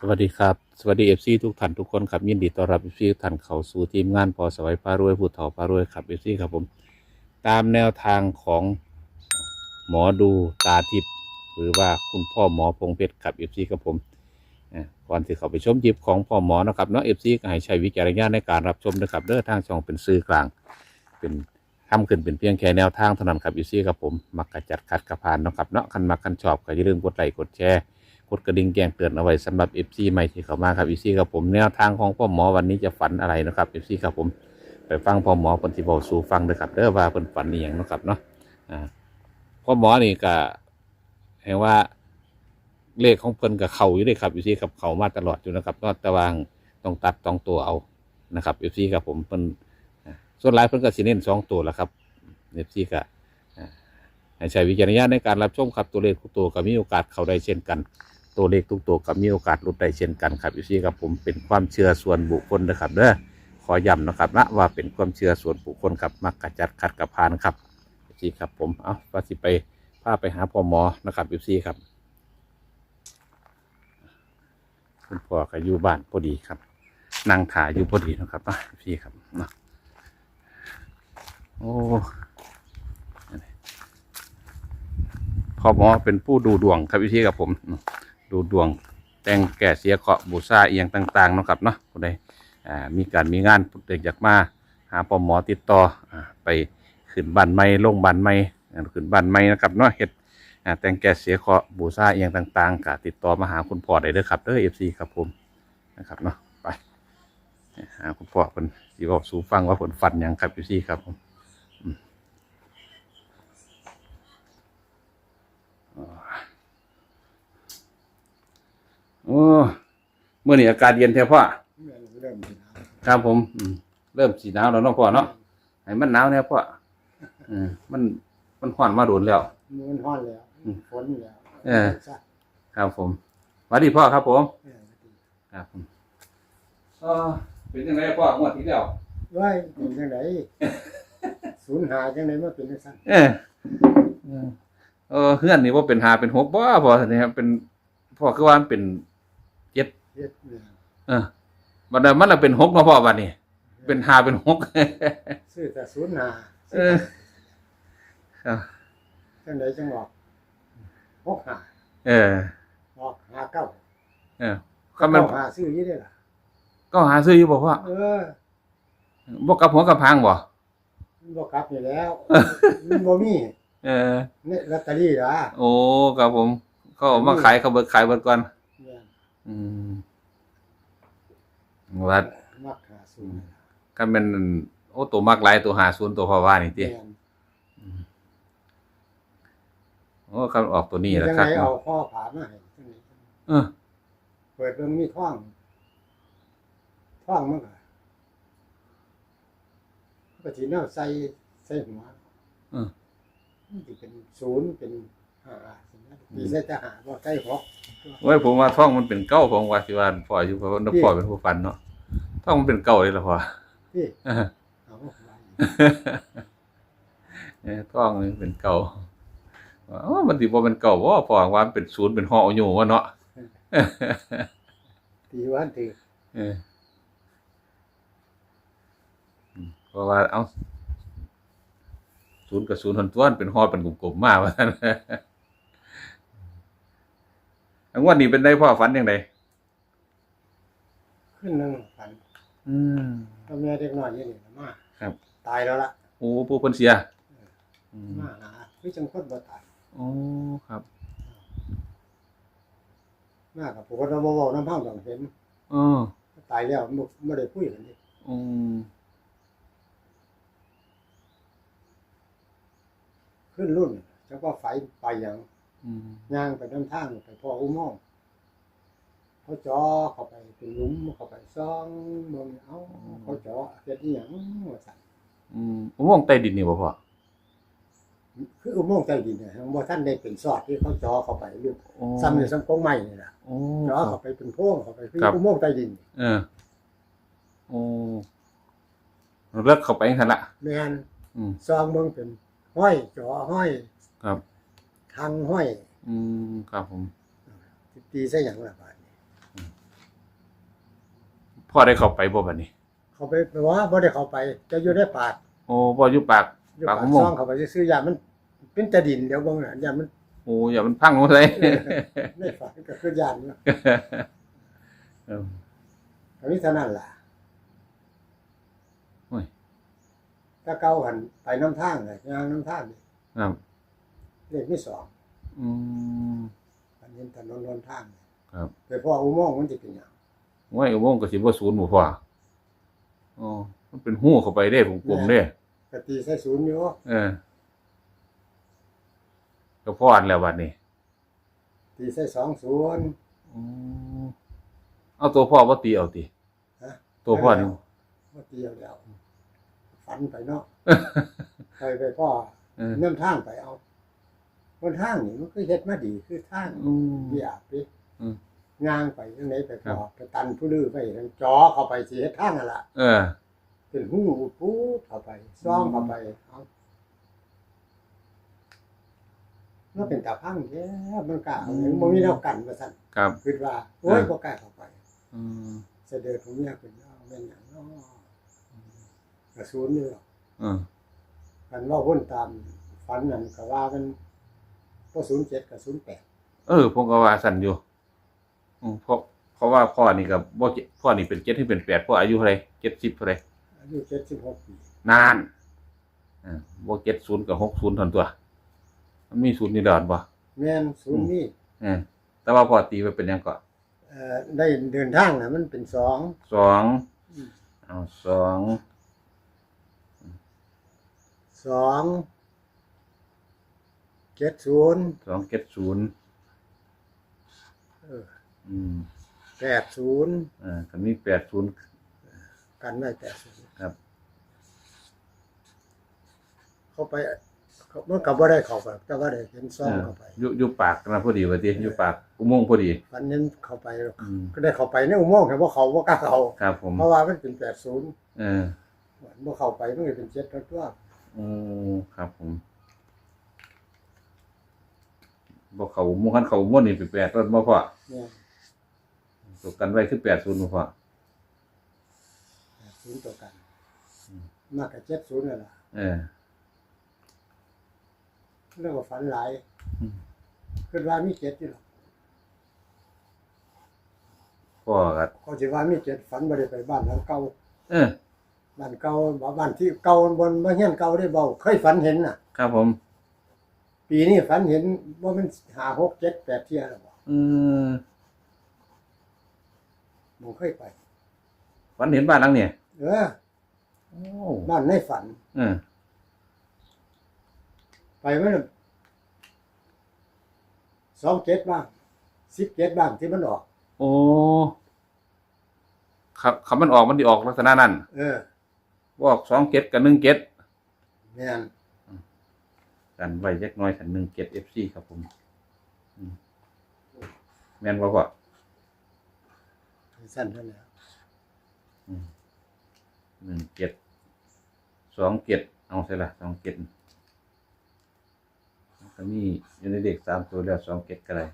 สวัสดีครับ สวัสดีเอฟซีทุกท่านทุกคนครับ ยินดีต้อนรับเอฟซีทุกท่านเข้าสู่ทีมงานพอสวัยพารวยผู้เฒ่าพารวยครับเอฟซีครับผม ตามแนวทางของหมอดูตาทิพย์หรือว่าคุณพ่อหมอพงเพชรครับเอฟซีครับผมอ่าก่อนที่เขาไปชมยิบของพ่อหมอนะครับเนาะเอฟซีก็ให้ใช้วิจารณญาณในการรับชมนะครับเด้อทางช่องเป็นสื่อกลาง เป็นทำขึ้นเป็นเพียงแค่แนวทางเท่านั้นครับเอฟซีครับผมมักกะจัดคัดกระพานเนาะครับเนาะคันมักคันชอบก็อย่าลืมกดไลค์กดแชร์ กดกระดิ่งแจ้งเตือนเอาไว้สำหรับ FC ใหม่ที่เข้ามาครับ FC ครับผมแนวทางของพ่อหมอวันนี้จะฝันอะไรนะครับ FC ครับผมไปฟังพ่อหมอปฏิบัติสู่ฟังด้วยครับเด้อว่าเป็นฝันอหย่างนะครับเนาะพ่อหมอนี่ก็เห็นว่าเลขของเพิ่นกับเขาอยู่เลยครับ FC ครับเขามาตลอดอยู่นะครับนอกแต่วางต้องตัดต้องตัวเอานะครับ FC ครับผมเพิ่นส่วนหลายเพิ่นก็สิเน้นสองตัวแล้วครับ FC ก็อ่าให้ใช้วิจารณญาณในการรับชมครับตัวเลขทุกตัวก็มีโอกาสเข้าได้เช่นกัน ตัวเลขทุกตัวก็มีโอกาสหลุดได้เช่นกันครับอยู่ที่ครับผมเป็นความเชื่อส่วนบุคคลนะครับเด้อขอย้ำนะครับนะว่าเป็นความเชื่อส่วนบุคคลครับมักกะจัดขัดกระพานครับอยู่ที่ครับผมเอาว่าสิไปพาไปหาพ่อหมอนะครับอยู่ที่ครับคุณพ่อก็อยู่บ้านพอดีครับนั่งถ่ายอยู่พอดีนะครับนะอยู่ที่ครับนะโอ้พ่อหมอเป็นผู้ดูดวงครับอยู่ที่ครับผม ดูดวงแต่งแก่เสียเคาะบูชาเอียงต่างๆเนาะครับเนาะผู้ใดมีการมีงานเด็กอยากมาหาปอหมอติดต่ออไปขึ้นบ้านใหม่ลงบ้านใหม่ขึ้นบ้านใหม่นะครับเนาะเฮ็ดแต่งแก่เสียเคาะบูชาเอียงต่างๆก็ติดต่อมาหาคุณพ่อได้เด้อครับเด้อ FC ครับผมนะครับเนาะไปหาคุณพ่อเพิ่นสิเว้าสู่ฟังว่าเพิ่นฝันยังครับ FC ครับผม โอ้เมื่อนี้อากาศเย็นแท้พ่อเริ่มสิหนาวครับผมอืมเริ่มสีหนาวแล้วเนาะพ่อเนาะให้มันหนาวเนี่ยพ่ออืมมันมันร้อนมาโดนแล้ว มันร้อนแล้วอืมฝนแล้วเออซะครับผมสวัสดีพ่อครับผม เออครับผมเออเป็นยังไงพ่องวดที่แล้วไว้เป็นจังไดสูญหายจังไดมาเป็นจังซั่นเออเออเออเฮือนนี่ว่าเป็นหาเป็นหกบ่พ่อเนี่ยครับเป็นพ่อคือว่ามันเป็น เจ็ดเฮ็ดเนี่ยเออบัดนั้นมันน่ะเป็นหกเนาะพ่อบัดนี้เป็นหาเป็นหก ซื้อแต่สูญหาเออครับจังไดจังบอกหกหาเออออกหาเก้าเออก็มันเก้าหาซื้อยี่ได้ล่ะก็หาซื้ออยู่บอกว่าเออบอกกับหัวกับพางบ่มันบ่กลับอยู่แล้วมันบ่มีเออเนี่ยลอตเตอรี่ล่ะโอ้ครับผมเขาเอามาขายเขาเบิกขายเบิดก่อนเนี่ยอืม ว่ามักหาสูญก็เป็นโอ้ตัวมากหลายตัวหาศูนย์ตัวพอว่านี่ติเนี่ยโอ้คำออกตัวนี้แหละจังครับไดเอาข้อผามาให้จังไดเออเปิดเบิ่งมีท่องท่องมันก็ก็สิแนวใส่ใส่หัวเออมันสิเป็นศูนย์เป็นห้าสินะมีใส่แต่หาบ่ใส่หกไว้ผมว่าท่องมันเป็นเก้าของว่าสิว่าพ่ออยู่เพราะว่าพ่อเป็นผู้ฟันเนาะ ท่องมันเป็นเก้าเลยละพ่อพี่เออเอาไว้เออท่องนี่เป็นเก้าอ๋อมันสิบ่เป็นเก้าบ่พ่อว่ามันเป็นศูนย์เป็นห่ออยู่ว่าเนาะตีวันถือเอออืมเพราะว่าเอาศูนย์กับศูนย์ทนต้วนเป็นฮอดเป็นกลมๆมากว่าท่านอันวันนี้เป็นได้พ่อฝันยังไงขึ้นหนึงฝัน อืมก็แม่เด็กน้อยอยู่นี่มาครับ ตายแล้วล่ะโอ้ผู้เพิ่นเสียอืมมาหาคือจังคนบ่ตายโอ้ครับมากับปกติบ่เว้าน้ำเฮาต้องเห็นเออตายแล้วบ่บ่ได้คุยกันดิอืมขึ้นรุ่นจังว่าไฟไปหยังอืมย่างไปน้ำทางไปพออุโมงค์ เขาจอเข้าไปเป็นหลุมเข้าไปซ่องเบิ่งเอ้าเขาจอเฮ็ดอีหยังว่าซั่นอืมอุโมงค์ใต้ดินนี่บ่พ่อคืออุโมงค์ใต้ดินเนี่ยบ่ทันได้เป็นซอดที่เขาจอเข้าไปเรื่องโอ้ซ้ำในซ้ำกงไม้นี่ล่ะโอ้จอครัเข้าบไปเป็นโพรงเข้าไปคือครับอุโมงค์ใต้ดิน เออโอ้เลิกเข้าไปทันละแม่นอืมซองเบิ่งเป็นห้อยจอห้อยครับทางห้อย อืมครับผมสิตีใส่หยังล่ะบาดนี้พ่ อได้เข้าไปบ่บัดนี้ เขาไปไปว่าบ่ได้เข้าไป จะอยู่ในปากโอ้พ่ออยู่ปากอยู่ปากปากอุโมงค์ซ่องเข้าไปซื้อๆยามัน เป็นแตะดินเดี๋ยวเบิ่งน่ะยามันโอ้อย่ามันพังหมดเลย ในฝันก็คือยานเนาะเอออันนี้เท่านั้นล่ะโอ้ยถ้าเก่าหันไปน้ำทางเลยยางน้ำทางนี่ครับเลขที่สองอืมอันนี้ถนนนนทางนี่ครับ ไปพ่ออุโมงค์มันจะเป็นหยัง โอ้ยอุโมงค์ก็สิบ่ศูนย์บ่พ่ออ๋อมันเป็นหู้เข้าไปเด้ผมกลมๆเด้กตีใส่ศูนย์อยู่เออก็พอดแล้วบัดนี้ตีใส่สองศูนย์อืมเอาตัวพ่อบ่ตีเอาติฮะตัวพ่อนี่ว่าตีเอาแล้วฝันไปเนาะไปไปพ่อเออเนื่องทางไปเอาบนทางนี่มันคือเฮ็ดมาดีคือทางอืมเบียบดิอืม ย่างไปจังไหนไปครัพอบไปตันผู้ลือไปทางจอเข้าไปสิเฮ็ดทางนั่นล่ะเออ เป็นหูปุ๊บเข้าไปซ่องเข้าไปเอามันเป็นตาพังแท้มันกล้าเอาหยังบ่มีแนวกันว่าซั่นครับคิดว่าโอ้ยบ่กล้าเข้าไป อืมเสด็จของเมียเป็นเอาแม่นหยังเนาะกระสุนนี่หรอกเออกันว่าวนตามฝันนั่นก็ว่ามันบ่07กับ08เออผมก็ว่าสั่นอยู่ อืมเพราะเพราะว่าพ่อนี่กับบ่เจ็ดพ่อนี่เป็นเจ็ดที่เป็นแปดพ่ออายุเท่าไหร่เจ็ดสิบเท่าไหร่อายุ76ปีนานอ่าบ่เจ็ดศูนย์กับหกศูนย์ทนตัว มันมีศูนย์นี่ดอนบ่แม่นศูนย์นี่เออแต่ว่าพ่อตีไปเป็นหยังก็เอ่อได้เดินทางน่ะมันเป็นสอง สองเอาสองสองเจ็ดศูนย์สองเจ็ดศูนย์เออ อืมแปดศูนย์อ่าก็มีแปดศูนย์กันไว้แปดศูนย์ครับ เข้าไปเขามันกับว่าได้เข้าไปแต่ว่าได้เห็นซ่องเข้าไปอยู่อยู่ปากนะพอดีว่าติอยู่ปากอุโมงค์พอดี ฝันเน้นเข้าไปหรอกอืม ก็ได้เข้าไปในอุโมงค์แต่ว่าเขาว่ากล้าเข้าครับผม เพราะว่ามันเป็นแปดศูนย์เออเมื่อเข้าไปมันก็เป็นเจ็ดตัวตัวอืมครับผมบอกเขามุ่งขันเขามุ่นนี่เป็นแปดต้นบ่พ่อเนี่ย ตกกันไว้คือแปดศูนย์บ่พ่อแปดศูนย์ตัวกัน มากกับเจ็ดศูนย์นั่นแหละเออเรื่องว่าฝันหลายอืมคิดว่ามีเจ็ดอยู่หรอกพ่อก็เขาสิว่ามีเจ็ดฝันบ่ได้ไปบ้านหลังเก่าเออบ้านเก่าบ้านที่เก่าบนบ้านเฮียนเก่าได้เบาเคยฝันเห็นน่ะ ครับผม ปีนี้ฝันเห็นว่ามันหาหกเจ็ดแปดเที่ยแล้วบ่อืม ผมเคยไป ฝันเห็นบ้านหลังเนี่ยเออโอ้บ้านในฝัน เออไปมันสองเจ็ดบ้างสิบเจ็ดบ้างที่มันออก โอ้ครับคำมันออกมันสิออกลักษณะนั้นเออบอกสองเจ็ดกับหนึ่งเจ็ดแม่นกันไว้จักหน้อยกันหนึ่งเจ็ดเอฟซีครับผมอืมแม่นบ่พ่อ สั้นเท่านั้นแหละหนึ่งเจ็ดสองเจ็ดเอาใช่ละสองเจ็ดก็มีอยู่ในเด็กสามตัวแล้วสองเจ็ดก็ได้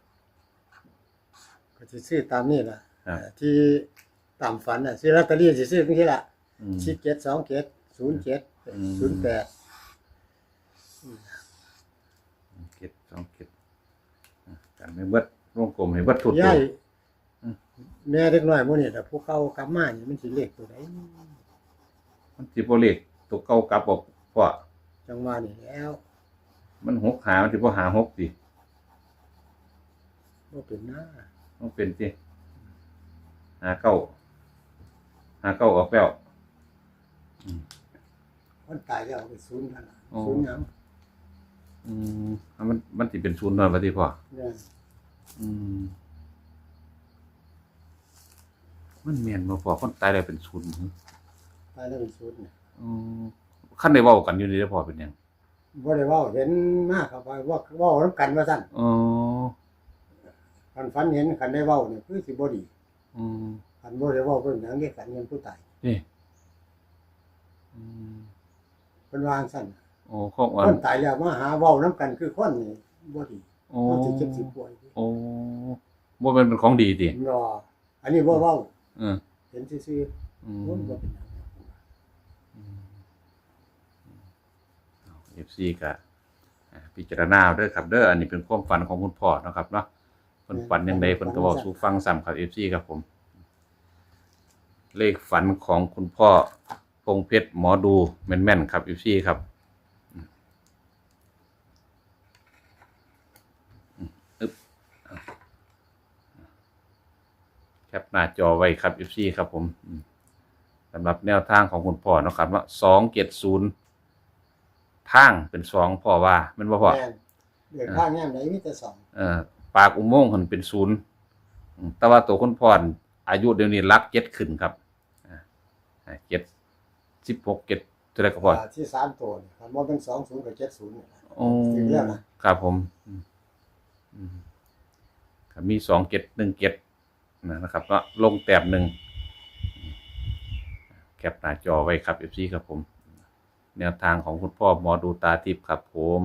ก็สิซื้อตามนี่ล่ะครับเออที่ตามฝันน่ะซื้อลอตเตอรี่สิซื้อนี่ล่ะอืมสิบเจ็ดสองเจ็ดศูนย์เจ็ดอืมศูนย์แปดเจ็ดสองเจ็ดอะกันไม่เบิดวงกลมให้เบิดทุดตัย่าวยอืม แม่เด็กน้อยพวกนี้แต่พวกเขากลับมานี่มันสิเลขตัวไหนมันสิบ่เลขตัวเก่ากลับออกเพราะจังหวะนี่แล้ว มันหกหามันสิบ่หาหกสิบ่เป็นหน้าต้องเป็นสิหาเก้าหาเก้าออกแล้วคนตายแล้วเอาไปศูนย์นั่นล่ะอ๋อศูนย์หยังอืมอะมันมันสิเป็นศูนย์หน่อยว่าที่พ่อเนี่ยอืม มันแม่นบ่พอคนตายแล้วเป็นศูนย์ตายแล้วเป็นศูนย์เนี่ยอืมคันได้เว้ากันอยู่นี่เด้อพอเป็นหยังบ่ได้เว้าเห็นมากเข้าไปว่าเว้านํกันว่าซั่นอ๋อคันฝันเห็นคันได้เว้าเนี่ยคือสิบ่ดีอืมคันบ่ได้เว้าเพิ่นหยังนี่ฝันเห็นผู้ตายนี่อืมเพิ่นวาจั่งซั่นโอ้ของอัคนนตายแล้วมาหาเว้านํกันคือคนนี่บ่ดีโอ้เขาสิเจ็บสิป่วยโอ้บ่แม่นเป็นของดีติรออันนี้บ่เว้า เออ เห็นซื่ออืๆมมันบ่เป็นหยังเอฟซีก็อ่าพิจารณาเอาเด้อครับเด้ออันนี้เป็นความฝันของคุณพ่อเนาะครับเนาะเพิ่นฝันยังไงเพิ่นก็บอกสู่ฟังซ้ำครับเอฟซีครับผม เลขฝันของคุณพ่อพงเพชรหมอดูแม่นๆครับเอฟซีครับอืมอืมอึ๊บอะแค ปหน้าจอไว้ครับเอฟซีครับผมอืมสำหรับแนวทางของคุณพ่อเนาะครับว่าสองเจ็ดศูนย์ทางเป็นสองพ่อว่าแมันบ่พ่อแม่นเดินทางแง่ไหนมีแต่สองเอ่อปากอุโมงค์มันเป็นศูนย์อืมแต่ว่าตัวคุณพ่อนี่อายุเดี๋ยวนี้รักเจ็ดขึ้นครับอ่าอ่าเจ็ดสิบหกเจ็ดเท่าไหรก็พอ อ่าที่สามตัวนี่คันบ่เป็น20กับ70นี่ล่ะโอ้ถึงแล้วนะ ครับผมอืมอืมครับมีสองเจ็ดหนึ่งเจ็ด นะครับ ก็ลงแต้มหนึ่งแคปหน้าจอไว้ครับเอฟซีครับผม แนวทางของคุณพ่อหมอดูตาทิพย์ครับผม